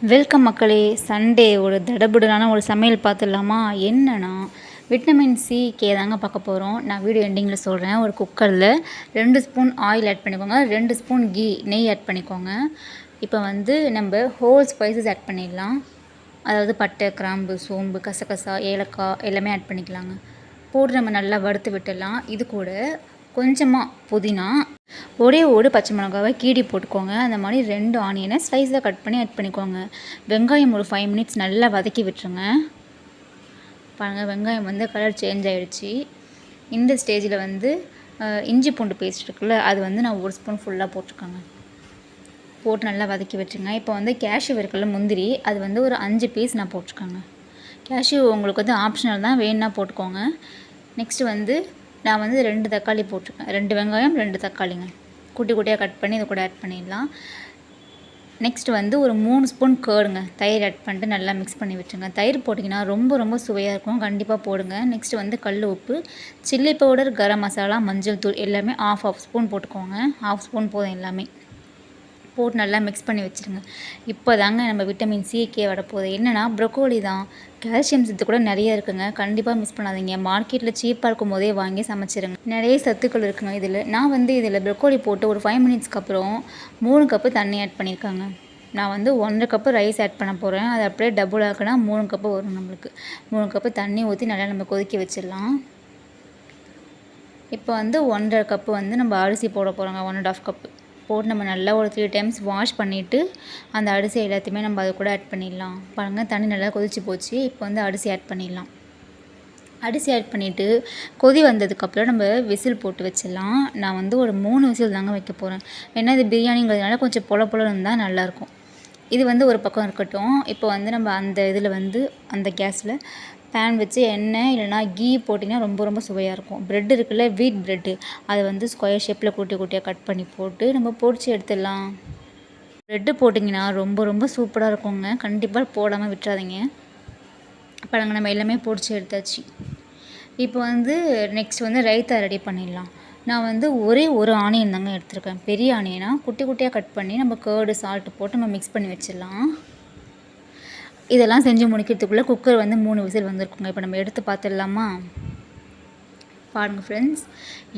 Welcome மக்களே Sunday ஒரு தடபுடனான ஒரு சமையல் பார்த்துடலாமா? என்னன்னா விட்டமின் சி கே தாங்க பார்க்க போகிறோம் நான் வீடியோ எண்டிங்கில் சொல்கிறேன் ஒரு குக்கரில் ரெண்டு ஸ்பூன் ஆயில் ஆட் பண்ணிக்கோங்க. ரெண்டு ஸ்பூன் கீ நெய் ஆட் பண்ணிக்கோங்க. இப்போ வந்து நம்ம ஹோல் ஸ்பைசஸ் ஆட் பண்ணிடலாம். அதாவது பட்டை கிராம்பு சோம்பு கசகசா ஏலக்காய் எல்லாமே ஆட் பண்ணிக்கலாங்க. போட்டு நம்ம நல்லா வறுத்து விட்டுடலாம். இது கூட கொஞ்சமாக புதினா ஒரே ஒரு பச்சை மிளகாவை கீடி போட்டுக்கோங்க. அந்த மாதிரி ரெண்டு ஆனியனை ஸ்லைஸில் கட் பண்ணி ஆட் பண்ணிக்கோங்க. வெங்காயம் ஒரு ஃபைவ் மினிட்ஸ் நல்லா வதக்கி விட்டுருங்க. பாருங்கள் வெங்காயம் வந்து கலர் சேஞ்ச் ஆகிடுச்சு இந்த ஸ்டேஜில் வந்து இஞ்சி பூண்டு பேஸ்ட் இருக்குல்ல அது வந்து நான் ஒரு ஸ்பூன் ஃபுல்லாக போட்டிருக்கேங்க போட்டு நல்லா வதக்கி வச்சுருங்க. இப்போ வந்து கேஷ்யூ இருக்குல்ல முந்திரி அது வந்து ஒரு அஞ்சு பீஸ் நான் போட்டிருக்கேங்க கேஷ்யூ உங்களுக்கு வந்து ஆப்ஷனல் தான் வேணுன்னா போட்டுக்கோங்க. நெக்ஸ்ட்டு வந்து நான் வந்து ரெண்டு தக்காளி போட்டிருக்கேன். ரெண்டு வெங்காயம் ரெண்டு தக்காளிங்க. குட்டி குட்டியாக கட் பண்ணி இதை கூட ஆட் பண்ணிடலாம். நெக்ஸ்ட் வந்து ஒரு மூணு ஸ்பூன் கேடுங்க. தயிர் ஆட் பண்ணிட்டு நல்லா மிக்ஸ் பண்ணி விட்டுருங்க. தயிர் போட்டிங்கன்னா ரொம்ப ரொம்ப சுவையாக இருக்கும். கண்டிப்பாக போடுங்க. நெக்ஸ்ட் வந்து கல் உப்பு. சில்லி பவுடர் கரம் மசாலா மஞ்சள் தூள் எல்லாமே ஆஃப் ஆஃப் ஸ்பூன் போட்டுக்கோங்க. ஆஃப் ஸ்பூன் போதும் எல்லாமே. போட்டு நல்லா மிக்ஸ் பண்ணி வச்சுருங்க. இப்போ தாங்க நம்ம விட்டமின் சி கே வரப்போகுது. என்னென்னா ப்ரொக்கோலி தான். கால்சியம் சத்து கூட நிறைய இருக்குங்க. கண்டிப்பாக மிஸ் பண்ணாதீங்க. மார்க்கெட்டில் சீப்பாக இருக்கும் போதே வாங்கி சமைச்சிருங்க. நிறைய சத்துக்கள் இருக்குங்க இதில். நான் வந்து இதில் ப்ரொக்கோலி போட்டு ஒரு ஃபைவ் மினிட்ஸ்க்கு அப்புறம் மூணு கப்பு தண்ணி ஆட் பண்ணியிருக்காங்க. நான் வந்து ஒன்றரை கப்பு ரைஸ் ஆட் பண்ண போகிறேன் அது அப்படியே டபுள் ஆக்குனா மூணு கப்பு வரும் நம்மளுக்கு. மூணு கப்பு தண்ணி ஊற்றி நல்லா நம்ம கொதிக்க வச்சிடலாம். இப்போ வந்து ஒன்றரை கப்பு வந்து நம்ம அரிசி போட போகிறோங்க ஒன் அண்ட் ஆஃப் கப்பு போட்டு நம்ம நல்லா ஒரு த்ரீ டைம்ஸ் வாஷ் பண்ணிவிட்டு அந்த அரிசி எல்லாத்தையுமே நம்ம அது கூட ஆட் பண்ணிடலாம். பாருங்கள் தண்ணி நல்லா கொதிச்சு போச்சு. இப்போ வந்து அரிசி ஆட் பண்ணிடலாம். அரிசி ஆட் பண்ணிவிட்டு கொதி வந்ததுக்கப்புறம் நம்ம விசில் போட்டு வச்சிடலாம். நான் வந்து ஒரு மூணு விசில் தாங்க வைக்க போகிறேன் ஏன்னா இது பிரியாணிங்கிறதுனால கொஞ்சம் பொல பொலன்னு இருந்தால் நல்லாயிருக்கும். இது வந்து ஒரு பக்கம் இருக்கட்டும். இப்போ வந்து நம்ம அந்த இதில் வந்து அந்த கேஸில் பேன் வச்சு எண்ணெய் இல்லைனா கீ போட்டிங்கன்னா ரொம்ப ரொம்ப சுவையாக இருக்கும். ப்ரெட் இருக்குல்ல வீட் ப்ரெட்டு அதை வந்து ஸ்கொயர் ஷேப்பில் குட்டி குட்டியாக கட் பண்ணி போட்டு நம்ம பொடிச்சு எடுத்துடலாம். ப்ரெட்டு போட்டிங்கன்னா ரொம்ப ரொம்ப சூப்பராக இருக்குங்க. கண்டிப்பாக போடாமல் விட்டுறாதீங்க. பாருங்க நம்ம எல்லாமே பொரிச்சு எடுத்தாச்சு. இப்போ வந்து நெக்ஸ்ட் வந்து ரைத்தா ரெடி பண்ணிடலாம். நான் வந்து ஒரே ஒரு ஆனியன் தாங்க எடுத்திருக்கேன். பெரிய ஆனியனாக குட்டி குட்டியாக கட் பண்ணி நம்ம கேர்டு சால்ட்டு போட்டு நம்ம மிக்ஸ் பண்ணி வச்சிடலாம். இதெல்லாம் செஞ்சு முடிக்கிறதுக்குள்ளே குக்கர் வந்து மூணு விசில் வந்திருக்குங்க. இப்போ நம்ம எடுத்து பார்த்துடலாமா? பாருங்கள் ஃப்ரெண்ட்ஸ்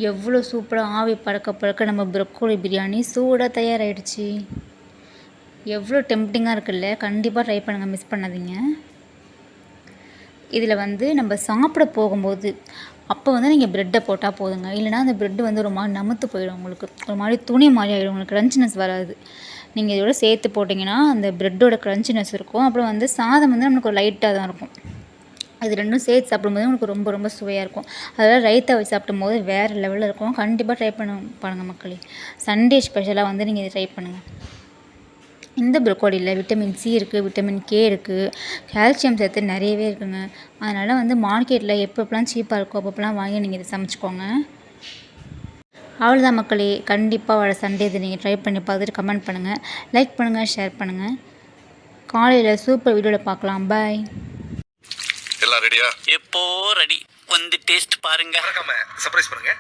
எவ்வளோ சூப்பராக ஆவி பறக்க பறக்க நம்ம ப்ரொக்கோலி பிரியாணி சூடாக தயாராகிடுச்சு எவ்வளோ டெம்ப்டிங்காக இருக்குல்ல? கண்டிப்பாக ட்ரை பண்ணுங்கள் மிஸ் பண்ணாதீங்க. இதில் வந்து நம்ம சாப்பிட போகும்போது அப்போ வந்து நீங்கள் ப்ரெட்டை போட்டால் போதுங்க. இல்லைனா அந்த ப்ரெட்டு வந்து ஒரு மாதிரி நமுத்து போயிடும் உங்களுக்கு. ஒரு மாதிரி துணி மாதிரி ஆகிடும் உங்களுக்கு க்ரன்ச்சினஸ் வராது. நீங்கள் இதோட சேர்த்து போட்டிங்கன்னா அந்த ப்ரெட்டோட க்ரன்ச்சினஸ் இருக்கும். அப்புறம் வந்து சாதம் வந்து நம்மளுக்கு ஒரு லைட்டாக தான் இருக்கும். அது ரெண்டும் சேர்த்து சாப்பிடும்போது உங்களுக்கு ரொம்ப ரொம்ப சுவையாக இருக்கும். அதெல்லாம் ரைத்தா வச்சு சாப்பிடும்போது வேறு லெவலில் இருக்கும். கண்டிப்பாக ட்ரை பண்ண பாருங்கள் மக்களே. சண்டே ஸ்பெஷலாக வந்து நீங்கள் இதை ட்ரை பண்ணுங்கள் இந்த ப்ரொக்கோலியில் விட்டமின் சி இருக்குது விட்டமின் கே இருக்குது கால்சியம் சத்து நிறையவே இருக்குங்க. அதனால் வந்து மார்க்கெட்டில் எப்பப்பெல்லாம் சீப்பாக இருக்கோ அப்பப்பெல்லாம் வாங்கி நீங்கள் இதை சமைச்சிக்கோங்க. அவ்வளோதான் மக்களே. கண்டிப்பாக வர சண்டே இதை நீங்கள் ட்ரை பண்ணி பார்த்துட்டு கமெண்ட் பண்ணுங்கள் லைக் பண்ணுங்கள் ஷேர் பண்ணுங்கள் காலையில் சூப்பர் வீடியோவில் பார்க்கலாம். பாய் எல்லாம் ரெடியா எப்போ ரெடி வந்து டேஸ்ட் பாருங்க. சர்ப்ரைஸ் பண்ணுங்க.